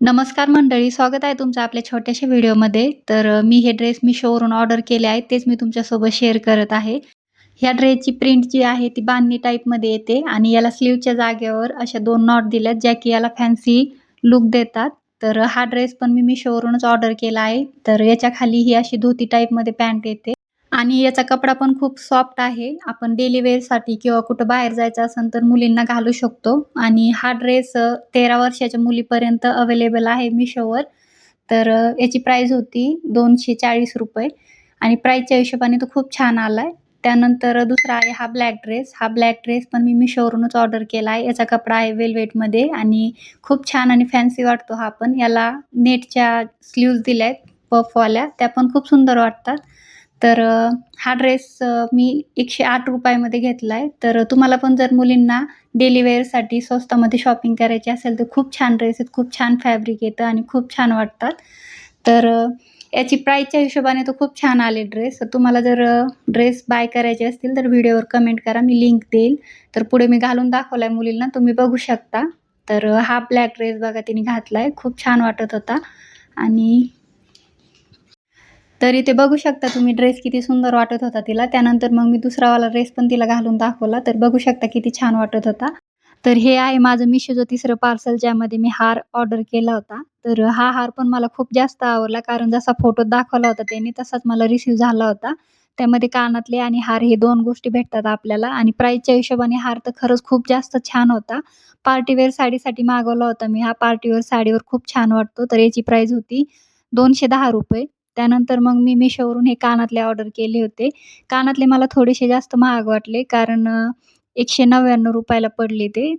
नमस्कार मंडळी स्वागत आहे तुमचं आपल्या छोट्याशा व्हिडिओमध्ये. तर मी हे ड्रेस मिशोवरून ऑर्डर केले आहेत तेच मी तुमच्यासोबत शेअर करत आहे. ह्या ड्रेसची प्रिंट जी आहे ती बांधणी टाईपमध्ये येते आणि याला स्लीवच्या जागेवर अशा दोन नॉट दिल्यात ज्या की याला फॅन्सी लुक देतात. तर हा ड्रेस पण मी मिशोवरूनच ऑर्डर केला आहे. तर याच्या खाली ही अशी धोती टाईपमध्ये पॅन्ट येते. आणि याचा कपडा पण खूप सॉफ्ट आहे. आपण डेली वेअरसाठी किंवा कुठं बाहेर जायचं असेल तर मुलींना घालू शकतो. आणि हा ड्रेस तेरा वर्षाच्या मुलीपर्यंत अवेलेबल आहे मिशोवर. तर याची प्राईज होती दोनशे चाळीस रुपये. आणि प्राईजच्या हिशोबाने तो खूप छान आला आहे त्यानंतर दुसरा आहे हा ब्लॅक ड्रेस हा ब्लॅक ड्रेस पण मी मिशोवरूनच ऑर्डर केला आहे. याचा कपडा आहे वेलवेटमध्ये आणि खूप छान आणि फॅन्सी वाटतो हा पण. याला नेटच्या स्लीव्ज दिल्या आहेत पफवाल्या त्या पण खूप सुंदर वाटतात. तर हा ड्रेस मी एकशे आठ रुपयामध्ये घेतला आहे तर तुम्हाला पण जर मुलींना डेली वेअरसाठी स्वस्तामध्ये शॉपिंग करायची असेल तर खूप छान ड्रेस आहेत खूप छान फॅब्रिक येतं आणि खूप छान वाटतात. तर याची प्राईजच्या हिशोबाने तो खूप छान आले ड्रेस तर तुम्हाला जर ड्रेस बाय करायचे असतील तर व्हिडिओवर कमेंट करा मी लिंक देईल. तर पुढे मी घालून दाखवला आहे मुलींना तुम्ही बघू शकता. तर हा ब्लॅक ड्रेस बघा तिने घातला आहे खूप छान वाटत होता. आणि तर इथे बघू शकता तुम्ही ड्रेस किती सुंदर वाटत होता तिला. त्यानंतर मग मी दुसरावाला ड्रेस पण तिला घालून दाखवला. तर बघू शकता किती छान वाटत होता. तर हे आहे माझं मिशोचं तिसरं पार्सल ज्यामध्ये मी हार ऑर्डर केला होता. तर हा हार पण मला खूप जास्त आवडला. कारण जसा फोटोत दाखवला होता त्याने तसाच मला रिसीव झाला होता. त्यामध्ये कानातले आणि हार हे दोन गोष्टी भेटतात आपल्याला. आणि प्राईजच्या हिशोबाने हार तर खरंच खूप जास्त छान होता. पार्टीवेअर साडीसाठी मागवला होता मी. हा पार्टीवेअर साडीवर खूप छान वाटतो. तर याची प्राईज होती दोनशे दहा रुपये. त्यानंतर मग मी मिशोवरून हे कानातले ऑर्डर केले होते. कानातले मला थोडेसे जास्त महाग वाटले कारण एकशे नव्याण्णव रुपयाला पडले ते.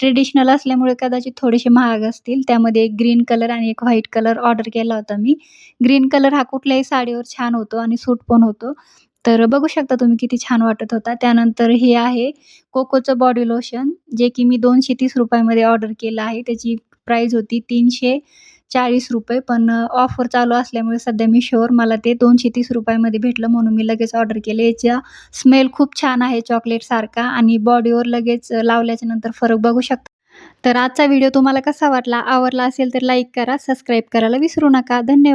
ट्रेडिशनल असल्यामुळे कदाचित थोडेसे महाग असतील. त्यामध्ये एक ग्रीन कलर आणि एक व्हाईट कलर ऑर्डर केला होता मी. ग्रीन कलर हा कुठल्याही साडीवर छान होतो आणि सूट पण होतो. तर बघू शकता तुम्ही किती छान वाटत होता. त्यानंतर हे आहे कोकोचं बॉडी लोशन जे की मी दोनशे तीस रुपयामध्ये ऑर्डर केलं आहे. त्याची प्राईज होती तीनशे चाळीस रुपये पण ऑफर चालू असल्यामुळे सध्या मिशोवर मला ते दोनशे तीस रुपयामध्ये भेटलं म्हणून मी लगेच ऑर्डर केले. याचा स्मेल खूप छान आहे चॉकलेटसारखा आणि बॉडीवर लगेच लावल्याच्या नंतर फरक बघू शकता. तर आजचा व्हिडिओ तुम्हाला कसा वाटला? आवडला असेल तर लाईक करा सबस्क्राईब करायला विसरू नका. धन्यवाद.